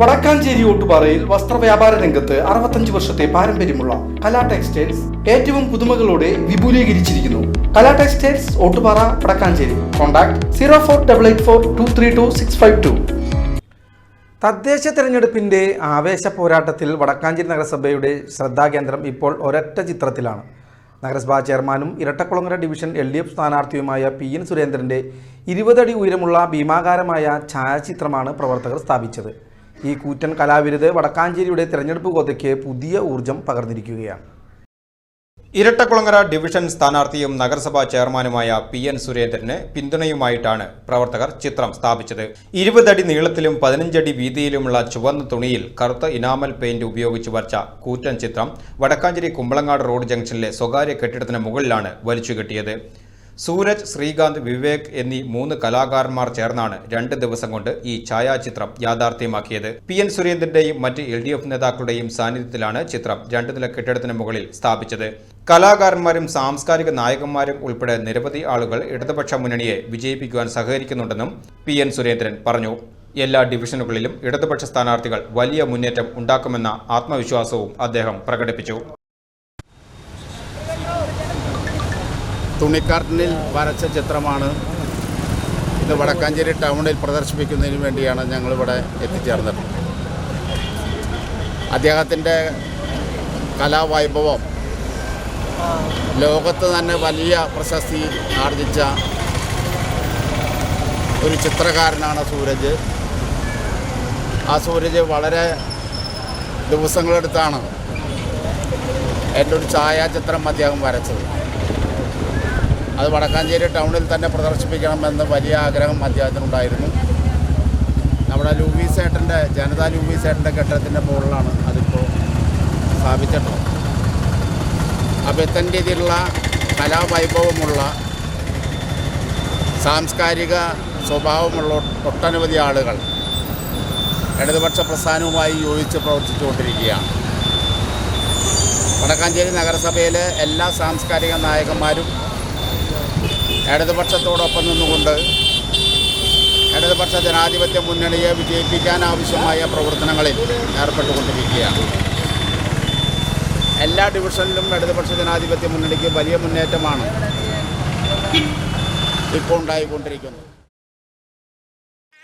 വടക്കാഞ്ചേരി ഓട്ടുപാറയിൽ വസ്ത്രവ്യാപാര രംഗത്ത് അറുപത്തഞ്ച് വർഷത്തെ പാരമ്പര്യമുള്ള കലാ ടെക്സ്റ്റൈൽസ് ഏറ്റവും പുതുമകളോടെ വിപുലീകരിച്ചിരിക്കുന്നു. Kala textiles Ottupara Vadakkancherry. Contact zero four double eight four two three two six five two. തദ്ദേശ തെരഞ്ഞെടുപ്പിന്റെ ആവേശ പോരാട്ടത്തിൽ വടക്കാഞ്ചേരി നഗരസഭയുടെ ശ്രദ്ധാകേന്ദ്രം ഇപ്പോൾ ഒരൊറ്റ ചിത്രത്തിലാണ്. നഗരസഭാ ചെയർമാനും Irattakulangara division L D F സ്ഥാനാർത്ഥിയുമായ P N സുരേന്ദ്രന്റെ ഇരുപതടി ഉയരമുള്ള ഭീമാകാരമായ ഛായാചിത്രമാണ് പ്രവർത്തകർ സ്ഥാപിച്ചത്. ഈ കൂറ്റൻ കലാവിരുത് വടക്കാഞ്ചേരിയുടെ തെരഞ്ഞെടുപ്പ് കോതയ്ക്ക് പുതിയ ഊർജം പകർന്നിരിക്കുകയാണ്. ഇരട്ടക്കുളങ്ങര ഡിവിഷൻ സ്ഥാനാർത്ഥിയും നഗരസഭാ ചെയർമാനുമായ പി എൻ സുരേന്ദ്രന് പിന്തുണയുമായിട്ടാണ് പ്രവർത്തകർ ചിത്രം സ്ഥാപിച്ചത്. ഇരുപതടി നീളത്തിലും പതിനഞ്ചടി വീതിയിലുമുള്ള ചുവന്ന തുണിയിൽ കറുത്ത ഇനാമൽ പെയിന്റ് ഉപയോഗിച്ച് വരച്ച കൂറ്റൻ ചിത്രം വടക്കാഞ്ചേരി കുമ്പളങ്ങാട് റോഡ് ജംഗ്ഷനിലെ സ്വകാര്യ കെട്ടിടത്തിന് മുകളിലാണ് വലിച്ചു കെട്ടിയത്. സൂരജ് ശ്രീകാന്ത് വിവേക് എന്നീ മൂന്ന് കലാകാരന്മാർ ചേർന്നാണ് രണ്ട് ദിവസം കൊണ്ട് ഈ ഛായാചിത്രം യാഥാർത്ഥ്യമാക്കിയത്. പി എൻ സുരേന്ദ്രന്റെയും മറ്റ് എൽ ഡി എഫ് നേതാക്കളുടെയും സാന്നിധ്യത്തിലാണ് ചിത്രം രണ്ട് നില കെട്ടിടത്തിന് മുകളിൽ സ്ഥാപിച്ചത്. കലാകാരന്മാരും സാംസ്കാരിക നായകന്മാരും ഉൾപ്പെടെ നിരവധി ആളുകൾ ഇടതുപക്ഷ മുന്നണിയെ വിജയിപ്പിക്കുവാൻ സഹകരിക്കുന്നുണ്ടെന്നും പി എൻ സുരേന്ദ്രൻ പറഞ്ഞു. എല്ലാ ഡിവിഷനുകളിലും ഇടതുപക്ഷ സ്ഥാനാർത്ഥികൾ വലിയ മുന്നേറ്റം ഉണ്ടാക്കുമെന്ന ആത്മവിശ്വാസവും അദ്ദേഹം പ്രകടിപ്പിച്ചു. തുണിക്കാർട്ടനിൽ വരച്ച ചിത്രമാണ് ഇത് വടക്കാഞ്ചേരി ടൗണിൽ പ്രദർശിപ്പിക്കുന്നതിന് വേണ്ടിയാണ് ഞങ്ങളിവിടെ എത്തിച്ചേർന്നത്. അദ്ദേഹത്തിന്റെ കലാവൈഭവം ലോകത്ത് തന്നെ വലിയ പ്രശസ്തി ആർജിച്ച ഒരു ചിത്രകാരനാണ് സൂരജ്. ആ സൂരജ് വളരെ ദിവസങ്ങളെടുത്താണ് എന്റെ ഒരു ഛായാചിത്രം അദ്ദേഹം വരച്ചത്. അത് വടക്കാഞ്ചേരി ടൗണിൽ തന്നെ പ്രദർശിപ്പിക്കണമെന്ന് വലിയ ആഗ്രഹം അദ്ദേഹത്തിനുണ്ടായിരുന്നു. നമ്മുടെ ലൂവീസേട്ടന്റെ ജനതാ ലൂവീസേട്ടന്റെ കെട്ടിടത്തിന്റെ മുകളിലാണ് അതിപ്പോൾ സ്ഥാപിച്ചിട്ടുള്ളത്. അപ്പോൾ ഇത്തരം രീതിയിലുള്ള കലാവൈഭവമുള്ള സാംസ്കാരിക സ്വഭാവമുള്ള ഒട്ടനവധി ആളുകൾ ഇടതുപക്ഷ പ്രസ്ഥാനവുമായി യോജിച്ച് പ്രവർത്തിച്ചുകൊണ്ടിരിക്കുകയാണ്. വടക്കാഞ്ചേരി നഗരസഭയിലെ എല്ലാ സാംസ്കാരിക നായകന്മാരും ഇടതുപക്ഷത്തോടൊപ്പം നിന്നുകൊണ്ട് ഇടതുപക്ഷ ജനാധിപത്യ മുന്നണിയെ വിജയിപ്പിക്കാൻ ആവശ്യമായ പ്രവർത്തനങ്ങളിൽ ഏർപ്പെട്ടുകൊണ്ടിരിക്കുകയാണ്. എല്ലാ ഡിവിഷനിലും ഇടതുപക്ഷ ജനാധിപത്യ മുന്നണിക്ക് വലിയ മുന്നേറ്റമാണ് ഇപ്പോൾ ഉണ്ടായിക്കൊണ്ടിരിക്കുന്നത്.